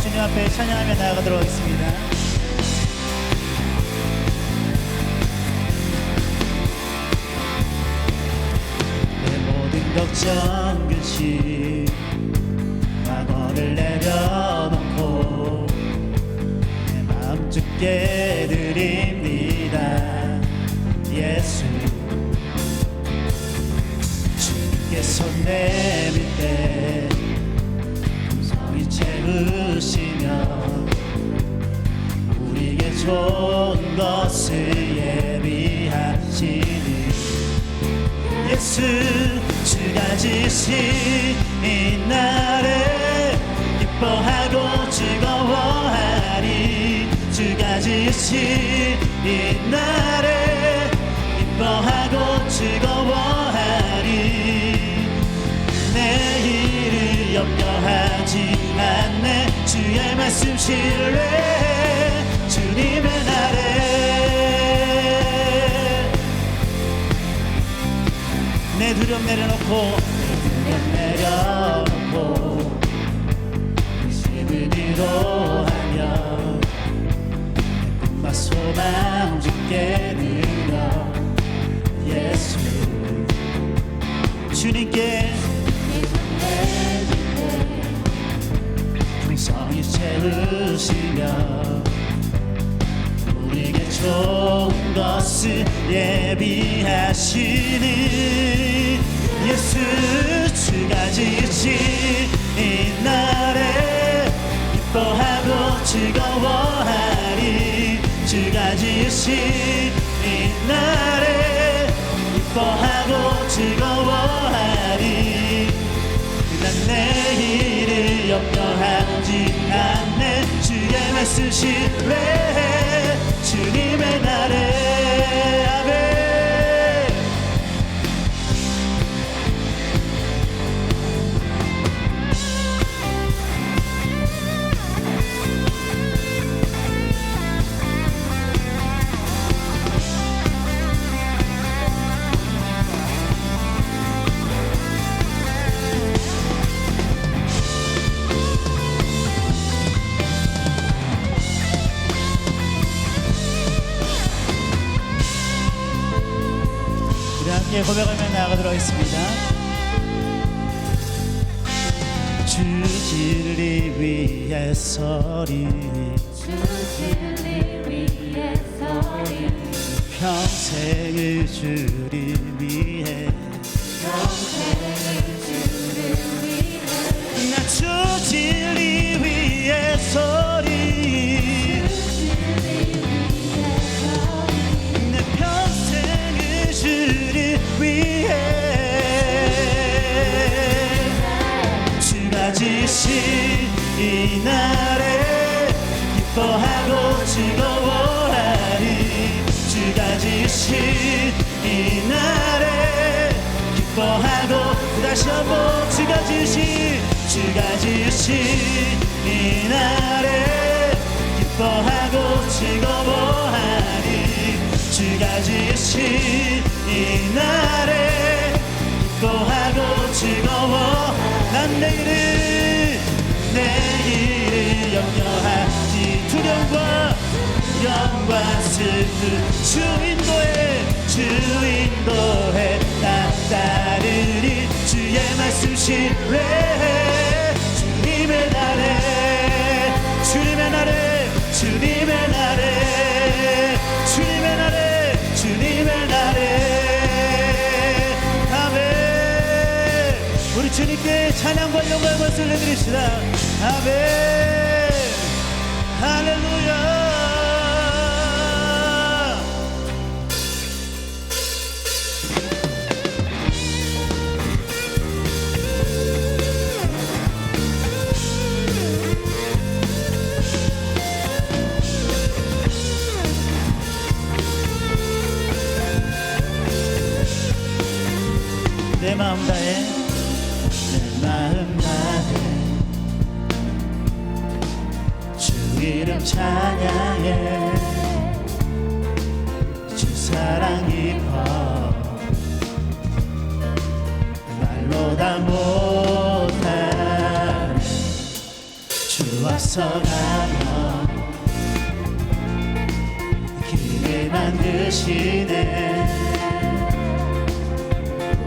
주님 앞에 찬양하며 나아가도록 하겠습니다. 지신 이 날에 기뻐하고 즐거워하리. 내일을 염려하지 않네. 주의 말씀 신뢰. 주님의 날에. 내 두려움 내려놓고 내 두려움 내려놓고 의심을 위로 소망 주께 드려 예수 주님께 풍성히 채우시며 우리에게 좋은 것을 예비하시니 예수 주가 지신 이 날에 기뻐하고 즐거워하리 주가 지신 이 날에 기뻐하고 즐거워하리. 난 내일을 염려하지 않네. 주의 말씀 신뢰해. 주님의 날에 함께 고백하며 나아가도록 하겠습니다. 주 진리 위에 서리. 주진리 위에 서리. 평생을 주를 위해. 평생을 주를 위해. 나 주 진리 위에 서리 주진리 기뻐하고 다시 한번 주가 지신 주가 지신 이 날에 기뻐하고 즐거워하리 주가 지신 이 날에 기뻐하고 즐거워. 난 내일을 내일을 염려하지. 두려움 과 두려움과 슬픔 주 인도해 주 인도해 나 따르리 주의 말씀 신뢰해 주님의 날에 주님의 날에 주님의 날에 주님의 날에 주님의 날에. 아멘. 우리 주님께 찬양과 영광을 올려드립시다. 아멘. 할렐루야 찬양해. 주 사랑 깊어 말로 다 못하네. 주와 주었어가며 길을 만드시네.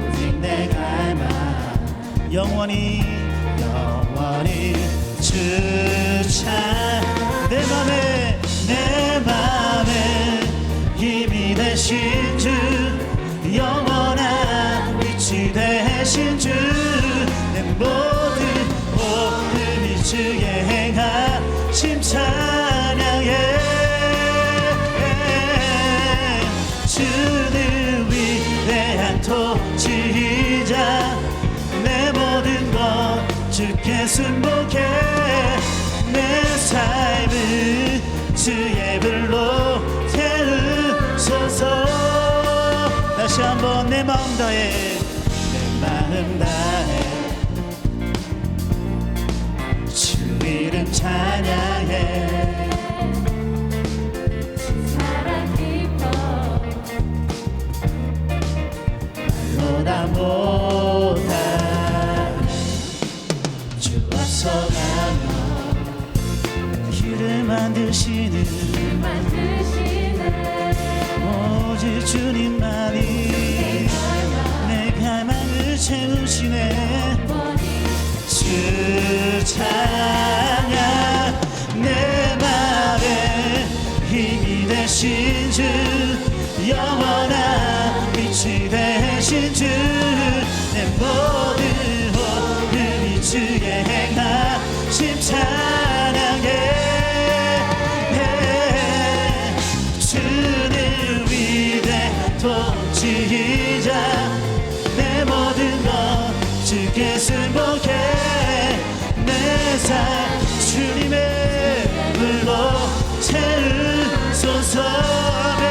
오직 내가 알마 영원히 영원히 주의 불로 태우소서. 다시 한번 내 마음 다해 내 마음 다해. 주 이름 찬양해. 사랑 기뻐 너나 못 오직 통치이자 내 모든 것 주께 승복해 내 삶 주님의 불로 채우소서 아멘.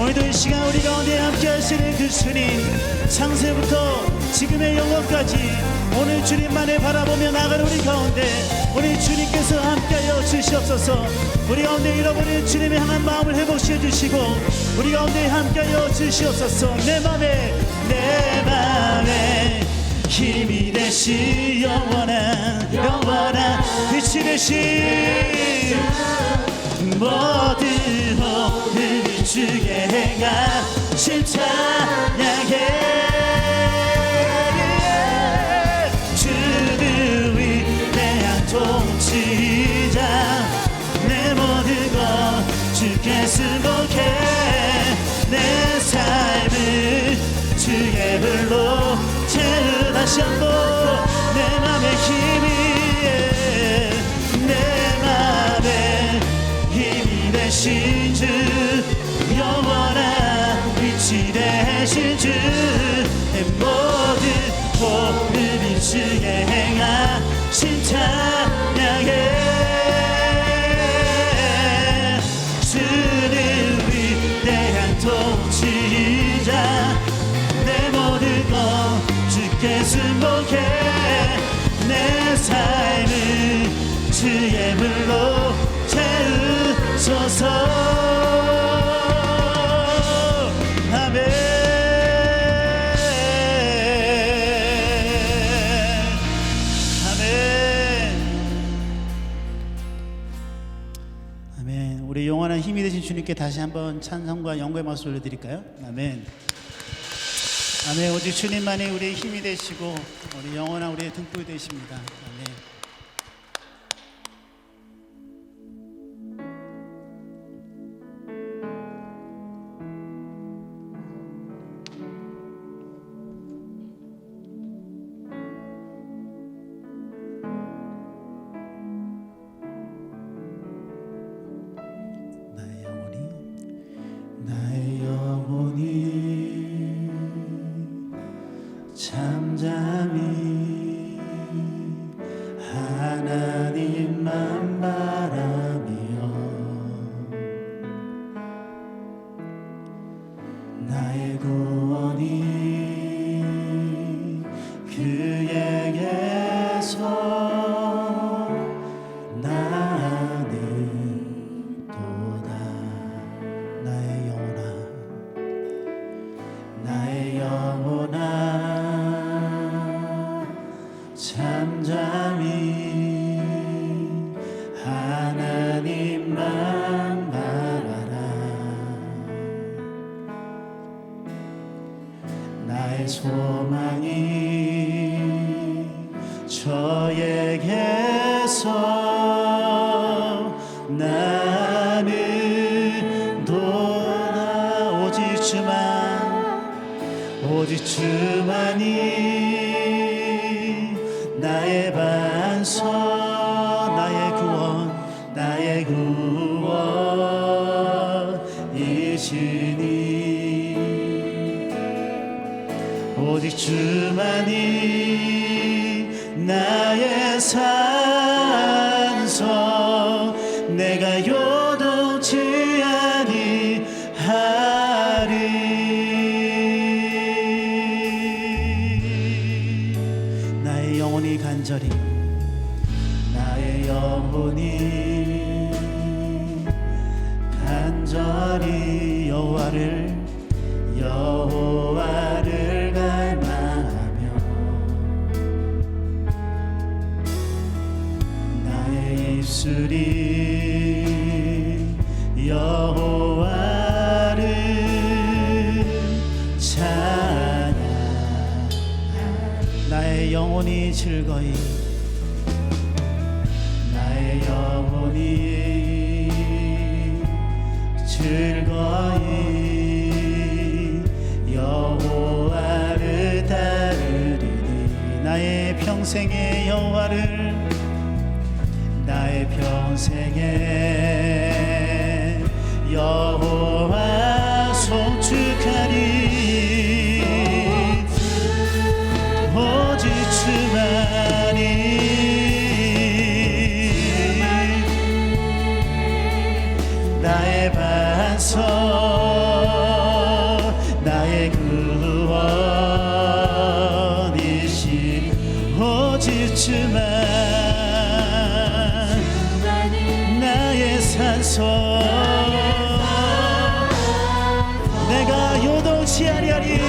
오늘도 이 시간 우리 가운데 함께 하시는 그 주님 창세부터 지금의 영원까지 오늘 주님만을 바라보며 나가는 우리 가운데 우리 주님께서 함께하여 주시옵소서. 우리 가운데 잃어버린 주님의 향한 마음을 회복시켜 주시고 우리 가운데 함께하여 주시옵소서. 내 맘에 내 맘에 힘이 되시 영원한 영원한 빛이 되시 모든 오늘 주의 행하 심 찬양해 채 주의 불로 채우소서. 아멘. 우리 영원한 힘이 되신 주님께 다시 한번 찬성과 영광의 말씀 올려드릴까요? 아멘. 아멘. 오직 주님만이 우리의 힘이 되시고 우리 영원한 우리의 등불이 되십니다 소망이 저에게서 나는 돌아오지 주만 오직 주 오직 주만이 나의 산성 내가 예수리 여호와를 찬양 나의 영혼이 즐거이 평생에 산소 내가 요동치 아니하리.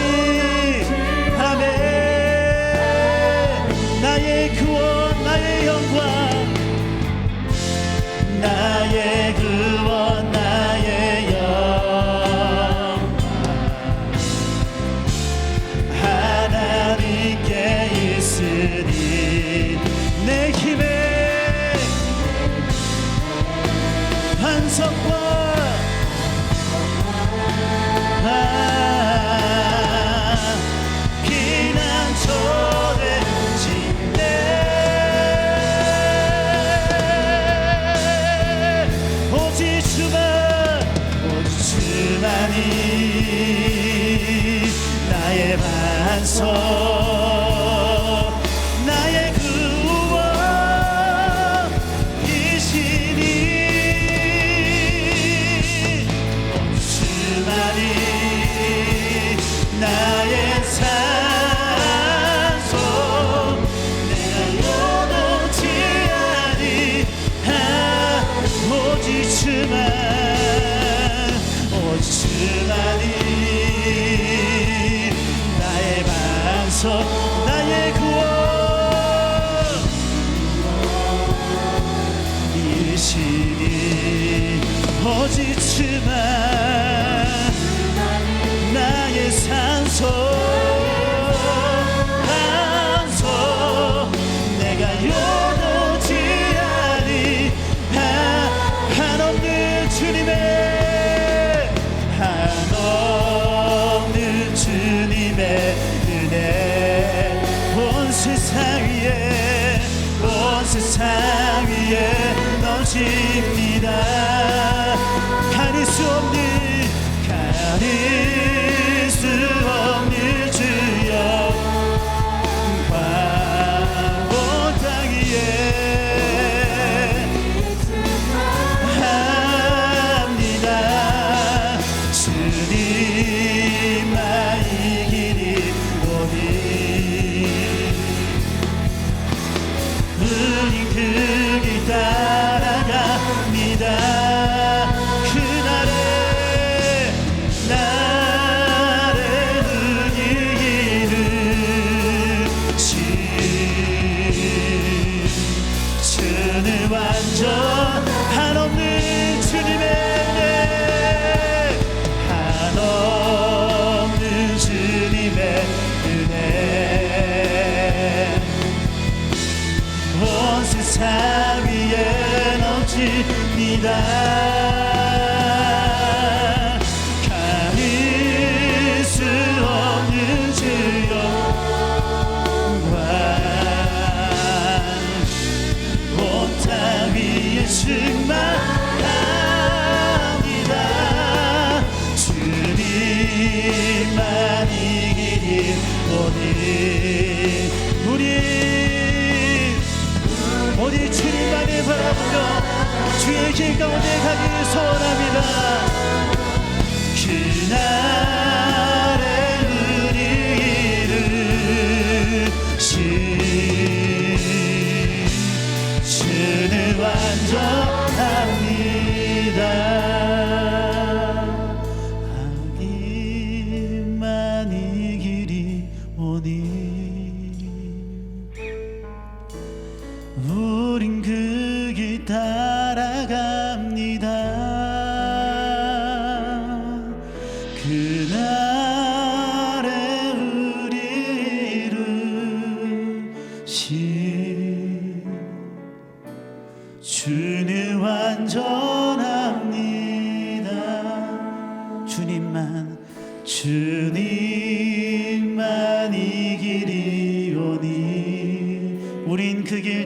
내 완전 한없는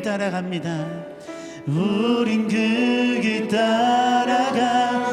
따라갑니다. 우린 그 길 따라가